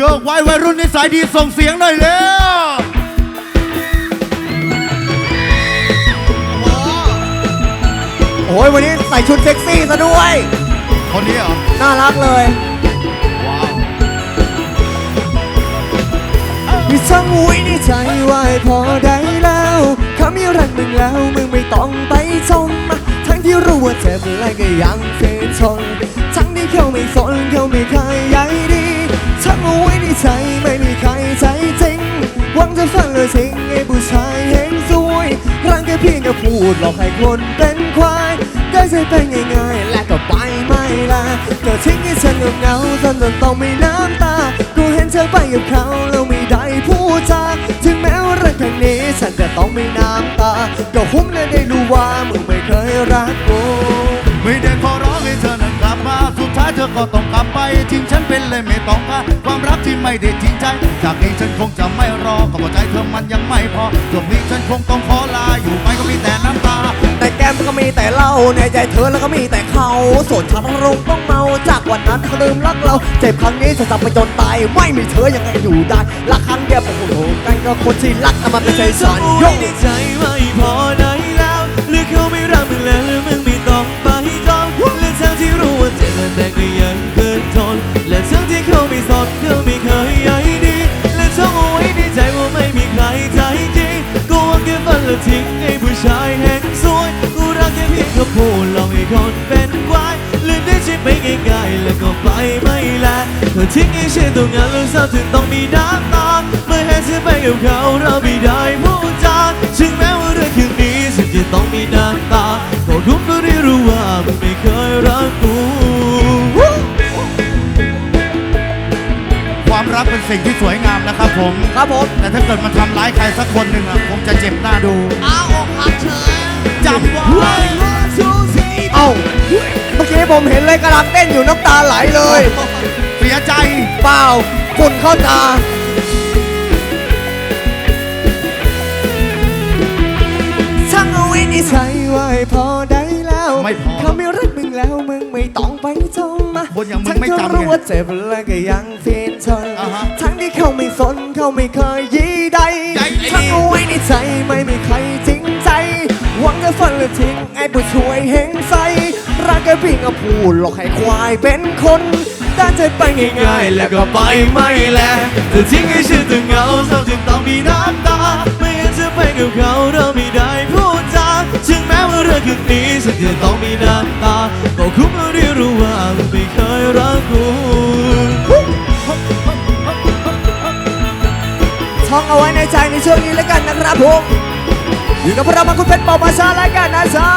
โยกไว้วัยรุ่นนิสัยดีส่งเสียงหน่อยเร็วโอ้ยวันนี้ใส่ชุดเซ็กซี่ซะด้วย คนนี้เหรอ น่ารักเลย ว้าว มีทั้งไว้ในใจไว้พอได้แล้วเขามีรักมึงแล้ว มึงไม่ต้องไปจมทั้งที่รู้ว่าเจ็บและก็ยังเฟื่อนทนทั้งที่เขาไม่สนเขาไม่ พูดหลอกให้คนเป็นควายได้ใจไปง่ายๆ และก็ไปไม่ละก็ทิ้งให้ฉันเหงาๆจนจนต้องมีน้ำตา กูเห็นเธอไปกับเขาแล้วไม่ได้พูดจาถึงแม้ว่าเรื่องครั้งนี้ฉันจะต้องมีน้ำตา ก็คุ้มและได้รู้ว่ามึงไม่เคยรักกู ธอก็ต้องกลับไปทิ้งฉันเป็นเลยไม่ต้องการความรักที่ไม่ได้จริงใจ จากนี้ฉันคงจะไม่รอก็เพราะใจเธอมันยังไม่พอช่วงนี้ฉันคงต้องขอลาอยู่ไปก็มีแต่น้ำตา แต่แก้มก็มีแต่เหล้าในใจเธอแล้วก็มีแต่เขาส่วนฉันรงต้องเมาจากวันนั้นเขาลืมรักเรา เจ็บครั้งนี้จะจับไปจนตายไม่มีเธอยังไงอยู่ได้รักครั้งเดียวโอ้โหกันก็คนที่รักแต่มันไม่ใช่ฉันโยไว้ในใจว่าพอได้แล้วหรือเขาไม่รัก ไม่เคยใยดี และท่องเอาไว้ในใจว่าไม่มีใครใจจริงก็ว่าแค่ฝันและทิ้งไอ้ผู้ชายแห่งสวยกูรักแค่เพียงคำพูดลองให้คนเป็นควายลืมได้ใช่ไหมง่ายๆแล้วก็ไปไม่แลเธอทิ้งให้ฉันต้องงานแล้วเศร้าถึงต้องมีน้ำตาเมื่อเห็นเธอไปกับเขาเราไม่ได้พูดจาถึงแม้ว่าเรื่องคืนนี้ฉันจะต้องมีน้ำตาก็รู้ก็ได้รู้ว่ามึงไม่เคย สิ่งที่สวยงามนะครับผม ครับผม แต่ถ้าเกิดมันทำร้ายใครสักคนหนึ่งอะผมจะเจ็บหน้าดูอ้าวครับเชิญจำไว้เอ้าเมื่อกี้ผมเห็นเลยกำลังเต้นอยู่น้ำตาไหลเลย เสียใจ เปล่าฝุ่นเข้าตาช่างเอาไว้ในใจไว้พอได้แล้ว ไม่พอ เขาไม่รักมึงแล้วมึงไม่ต้องไปจมมาคนอย่างมึงทั้งไม่ที่จำไงรู้ว่าเจ็บแล้วก็ยังเฟียนทนอ่าฮะทั้งที่เขาไม่สนเขาไม่เคยยีใดใจไอ้นี่ช่างเอาไว้ในใจไม่มีใครจริงใจ หวังจะฝันและทิ้งไอ้ผู้ช่วยเฮงใสรักแค่เพียงกับพูดหลอกให้ควายเป็นคนด้านใจไปง่ายๆแล้แล้ววก็ก็ไปไปไม่แลเธอทิ้งให้ฉันต้องเหงาเศร้าจึงต้องมีน้ำตา ไม่งั้นจะไปกับเขาเราไม่ได้พูดจาถึงแม้ว่าเรื่องคืนนี้ ฉันจะต้องมีน้ำตาก็คุ้มเรียรู้ว่าไม่เคยรักกูท่องเอาไว้ในใจในช่วงนี้แล้วกันนะครับผมอยู่กับพวกเรามาคุณเป็นปอมาชาแล้วกันนะจ๊ะ